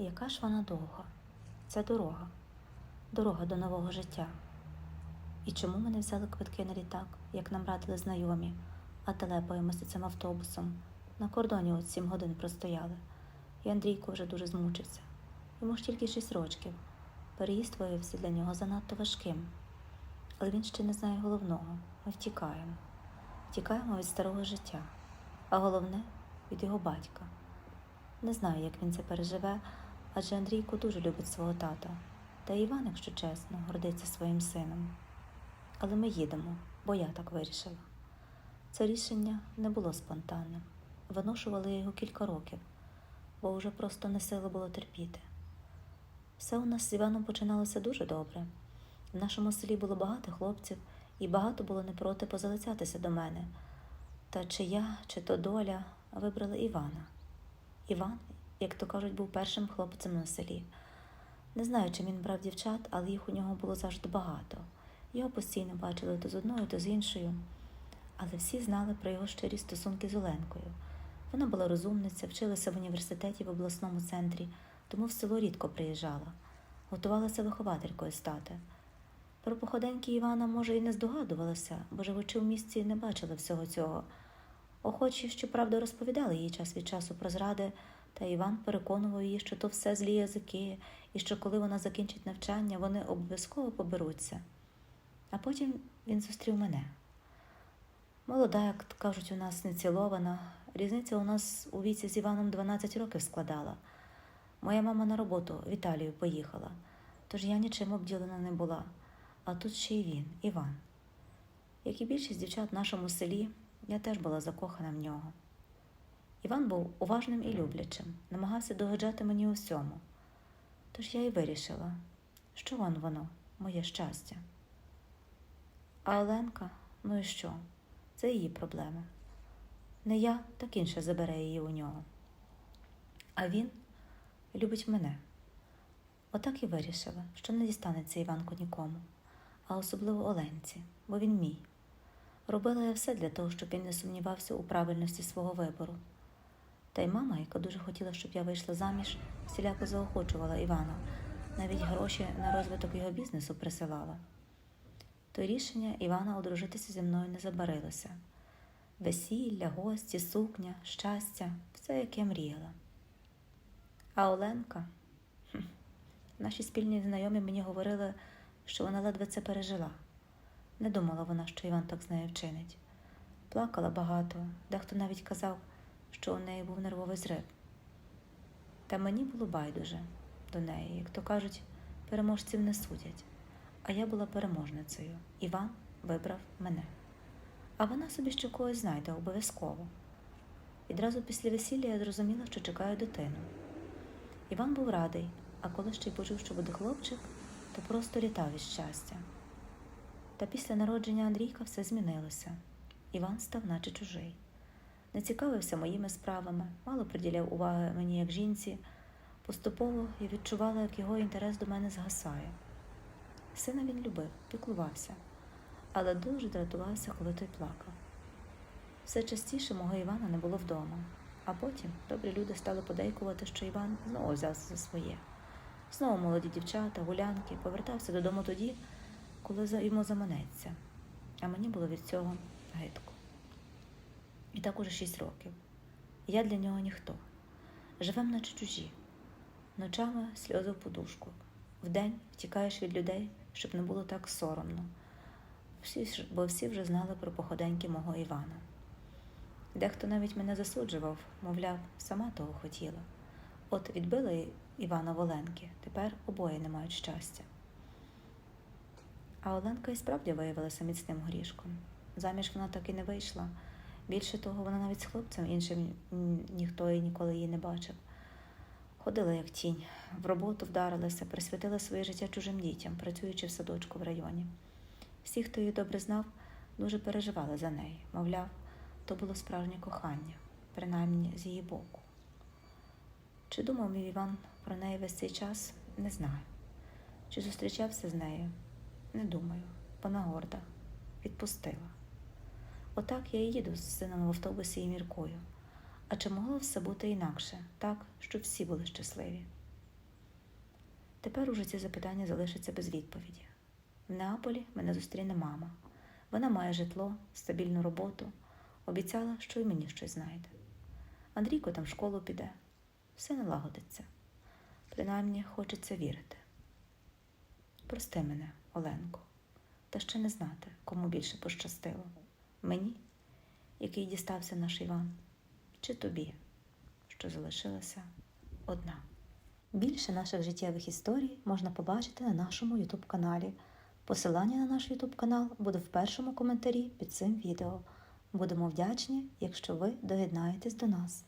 Яка ж вона довга? Це дорога, дорога до нового життя. І чому ми не взяли квитки на літак, як нам радили знайомі, а телепаємося цим автобусом? На кордоні от сім годин простояли. І Андрійко вже дуже змучився. Йому ж тільки шість рочків. Переїзд виявився для нього занадто важким. Але він ще не знає головного. Ми втікаємо. Втікаємо від старого життя, а головне від його батька. Не знаю, як він це переживе, адже Андрійко дуже любить свого тата. Та Іван, якщо чесно, гордиться своїм сином. Але ми їдемо, бо я так вирішила. Це рішення не було спонтанним. Виношувала я його кілька років, бо вже просто не сили було терпіти. Все у нас з Іваном починалося дуже добре. В нашому селі було багато хлопців, і багато було не проти позалицятися до мене. Та чи я, чи то доля вибрали Івана. Іван, як то кажуть, був першим хлопцем на селі. Не знаю, чи він брав дівчат, але їх у нього було завжди багато. Його постійно бачили то з одною, то з іншою. Але всі знали про його щирі стосунки з Оленкою. Вона була розумниця, вчилася в університеті в обласному центрі, тому в село рідко приїжджала, готувалася вихователькою стати. Про походеньки Івана, може, і не здогадувалася, бо живучи в місті, не бачила всього цього. Охочі, щоправда, розповідали їй час від часу про зради, та Іван переконував її, що то все злі язики, і що коли вона закінчить навчання, вони обов'язково поберуться. А потім він зустрів мене. Молода, як кажуть, у нас не цілована. Різниця у нас у віці з Іваном 12 років складала. Моя мама на роботу в Італію поїхала, тож я нічим обділена не була. А тут ще й він, Іван. Як і більшість дівчат в нашому селі, я теж була закохана в нього. Іван був уважним і люблячим, намагався догоджати мені у всьому. Тож я й вирішила, що вон воно, моє щастя. А Оленка, ну і що? Це її проблема. Не я, так інше забере її у нього. А він любить мене. Отак і вирішила, що не дістанеться Іванко нікому, а особливо Оленці, бо він мій. Робила я все для того, щоб він не сумнівався у правильності свого вибору. Та й мама, яка дуже хотіла, щоб я вийшла заміж, всіляко заохочувала Івана, навіть гроші на розвиток його бізнесу присилала. То рішення Івана одружитися зі мною не забарилося. Весілля, гості, сукня, щастя, все, як я мріяла. А Оленка, наші спільні знайомі мені говорили, що вона ледве це пережила. Не думала вона, що Іван так з нею вчинить. Плакала багато, дехто навіть казав, що у неї був нервовий зрив. Та мені було байдуже до неї, як то кажуть, переможців не судять. А я була переможницею. Іван вибрав мене. А вона собі ще когось знайде обов'язково. Відразу після весілля я зрозуміла, що чекаю дитину. Іван був радий, а коли ще й почув, що буде хлопчик, то просто літав від щастя. Та після народження Андрійка все змінилося. Іван став наче чужий. Не цікавився моїми справами, мало приділяв уваги мені як жінці. Поступово я відчувала, як його інтерес до мене згасає. Сина він любив, піклувався, але дуже дратувався, коли той плакав. Все частіше мого Івана не було вдома, а потім добрі люди стали подейкувати, що Іван знову взявся за своє. Знову молоді дівчата, гулянки, повертався додому тоді, коли йому заманеться, а мені було від цього гидко. І так уже шість років. Я для нього ніхто. Живем наче чужі. Ночами сльози в подушку. Вдень втікаєш від людей, щоб не було так соромно. Всі, бо всі вже знали про походеньки мого Івана. Дехто навіть мене засуджував, мовляв, сама того хотіла. От відбила І- Івана Воленки, тепер обоє не мають щастя. А Оленка і справді виявилася міцним горішком. Заміж вона так і не вийшла. Більше того, вона навіть з хлопцем іншим ніхто і ніколи її не бачив. Ходила як тінь, в роботу вдарилася, присвятила своє життя чужим дітям, працюючи в садочку в районі. Всі, хто її добре знав, дуже переживали за неї. Мовляв, то було справжнє кохання, принаймні з її боку. Чи думав мій Іван про неї весь цей час, не знаю. Чи зустрічався з нею? Не думаю. Вона горда, відпустила. Отак я і їду з сином в автобусі і міркую. А чи могло все бути інакше, так, щоб всі були щасливі? Тепер уже ці запитання залишаться без відповіді. В Неаполі мене зустріне мама. Вона має житло, стабільну роботу, обіцяла, що й мені щось знайде. Андрійко там в школу піде, все налагодиться. Принаймні хочеться вірити. Прости мене, Оленко, та ще не знати, кому більше пощастило мені, який дістався наш Іван, чи тобі, що залишилася одна. Більше наших життєвих історій можна побачити на нашому YouTube каналі. Посилання на наш YouTube канал буде в першому коментарі під цим відео. Будемо вдячні, якщо ви доєднаєтесь до нас.